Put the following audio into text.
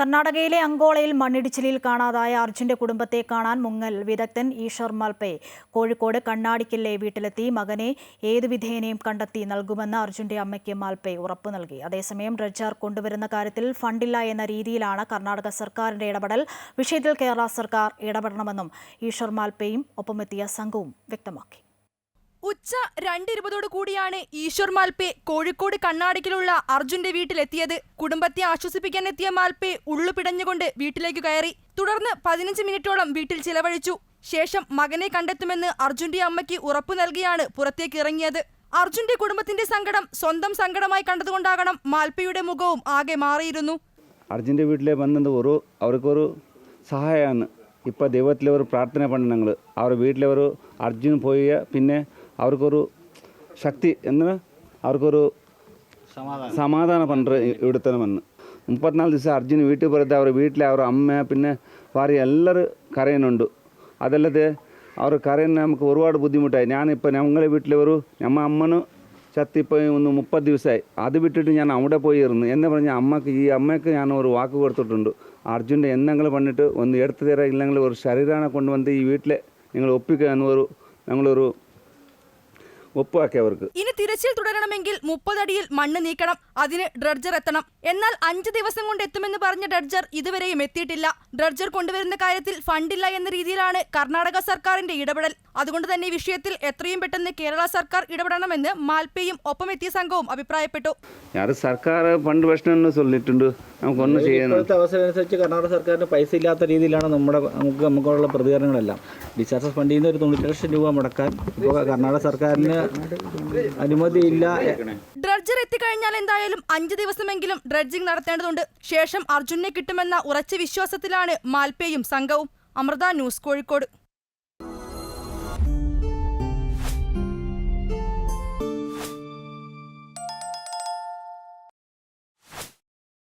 കർണാടകയിലെ അങ്കോളയിൽ മണ്ണിടിച്ചിലിൽ കാണാതായ അർജുന്റെ കുടുംബത്തെ കാണാൻ മുങ്ങൽ വിദഗ്ധൻ ഈശ്വർ മൽപെ. കോഴിക്കോട് കണ്ണാടിക്കല്ലെ വീട്ടിലെത്തി മകനെ ഏതു വിധേനയും കണ്ടെത്തി നൽകുമെന്ന് അർജുന്റെ അമ്മയ്ക്ക് മാൽപെ ഉറപ്പു നൽകി. അതേസമയം ഡ്രഡ്ജർ കൊണ്ടുവരുന്ന കാര്യത്തിൽ ഫണ്ടില്ല എന്ന രീതിയിലാണ് കർണാടക സർക്കാരിന്റെ ഇടപെടൽ. വിഷയത്തിൽ കേരള സർക്കാർ ഇടപെടണമെന്നും ഈശ്വർ മാൽപേയും ഒപ്പമെത്തിയ സംഘവും വ്യക്തമാക്കി. ഉച്ച രണ്ടിരുപതോടു കൂടിയാണ് ഈശ്വർ മാൽപ്പെ കോഴിക്കോട് കണ്ണാടിക്കിലുള്ള അർജുന്റെ വീട്ടിലെത്തിയത്. കുടുംബത്തെ ആശ്വസിപ്പിക്കാൻ എത്തിയ മാൽപ്പെ ഉള്ളു പിടഞ്ഞുകൊണ്ട് വീട്ടിലേക്ക് കയറി. തുടർന്ന് പതിനഞ്ച് മിനിറ്റോളം വീട്ടിൽ ചിലവഴിച്ചു. ശേഷം മകനെ കണ്ടെത്തുമെന്ന് അർജുന്റെ അമ്മയ്ക്ക് ഉറപ്പു നൽകിയാണ് പുറത്തേക്ക് ഇറങ്ങിയത്. അർജുന്റെ കുടുംബത്തിന്റെ സങ്കടം സ്വന്തം സങ്കടമായി കണ്ടതുകൊണ്ടാകണം മാൽപ്പയുടെ മുഖവും ആകെ മാറിയിരുന്നു. അർജുന്റെ വീട്ടിലെ വന്നത് ഒരു അവർക്കൊരു സഹായമാണ് ഇപ്പൊ ദൈവത്തിലെ ഒരു പ്രാർത്ഥന പണ്ട് ഞങ്ങൾ അവർ വീട്ടിലെ ഒരു അർജുൻ പോയി പിന്നെ അവർക്കൊരു ശക്തി എന്ന് അവർക്കൊരു സമാധാന. പണ്ട് ഇവിടുത്തണമെന്ന്. മുപ്പത്തിനാല് ദിവസം അർജുൻ വീട്ടിൽ പുറത്ത് അവർ വീട്ടിലെ അവർ അമ്മ പിന്നെ ഭാര്യ എല്ലാവരും കരയുന്നുണ്ട്. അതല്ലാതെ അവർ കരയുന്ന നമുക്ക് ഒരുപാട് ബുദ്ധിമുട്ടായി. ഞാനിപ്പോൾ ഞങ്ങളെ വീട്ടിലെ ഒരു ഞമ്മ അമ്മന് ചത്തിപ്പോയി ഒന്ന് മുപ്പത് ദിവസമായി. അത് വിട്ടിട്ട് ഞാൻ അവിടെ പോയി ഇരുന്നു എന്ന് പറഞ്ഞാൽ അമ്മയ്ക്ക് ഈ അമ്മയ്ക്ക് ഞാൻ ഒരു വാക്ക് കൊടുത്തിട്ടുണ്ട്. അർജുന്റെ എന്തെങ്കിലും പണിട്ട് ഒന്ന് എടുത്തു തരാം ഇല്ലെങ്കിൽ ഒരു ശരീരമാണ് കൊണ്ടുവന്ന് ഈ വീട്ടിലെ നിങ്ങൾ ഒപ്പിക്കുക എന്നൊരു ഞങ്ങളൊരു ഒപ്പാക്കേവർക്ക് ഇനി തിരച്ചിൽ തുടരണമെങ്കിൽ മുപ്പതടിയിൽ മണ്ണ് നീക്കണം അതിന് ഡ്രഡ്ജർ എത്തണം. എന്നാൽ അഞ്ച് ദിവസം കൊണ്ട് എത്തുമെന്ന് പറഞ്ഞ ഡ്രഡ്ജർ ഇതുവരെയും എത്തിയിട്ടില്ല. ഡ്രഡ്ജർ കൊണ്ടുവരുന്ന കാര്യത്തിൽ ഫണ്ടില്ല എന്ന രീതിയിലാണ് കർണാടക സർക്കാരിന്റെ ഇടപെടൽ. അതുകൊണ്ട് തന്നെ വിഷയത്തിൽ എത്രയും പെട്ടെന്ന് കേരള സർക്കാർ ഇടപെടണമെന്ന് മാൽപ്പയും ഒപ്പമെത്തിയ സംഘവും അഭിപ്രായപ്പെട്ടു. സർക്കാർ ഫണ്ട് പ്രശ്നം ചൊല്ലിട്ടുണ്ട് നമുക്കൊന്നും അവസരം അനുസരിച്ച് കർണാടക സർക്കാരിന് പൈസ ഇല്ലാത്ത രീതിയിലാണ് നമ്മുടെ നമുക്ക് നമുക്കുള്ള പ്രതികരണങ്ങളെല്ലാം. ഡിസാസ്റ്റർ ഫണ്ടിൽ നിന്ന് ഒരു തൊണ്ണൂറ്റി ലക്ഷം രൂപ മുടക്കാൻ ഇപ്പോൾ കർണാടക സർക്കാരിന് അനുമതിയില്ല ഡ്രഡ്ജർ എത്തിക്കഴിഞ്ഞാൽ എന്തായാലും അഞ്ച് ദിവസമെങ്കിലും ഡ്രഡ്ജിംഗ് നടത്തേണ്ടതുണ്ട്. ശേഷം അർജുനെ കിട്ടുമെന്ന ഉറച്ച വിശ്വാസത്തിലാണ് മാൽപേയും സംഘവും. അമൃത ന്യൂസ് കോഴിക്കോട്.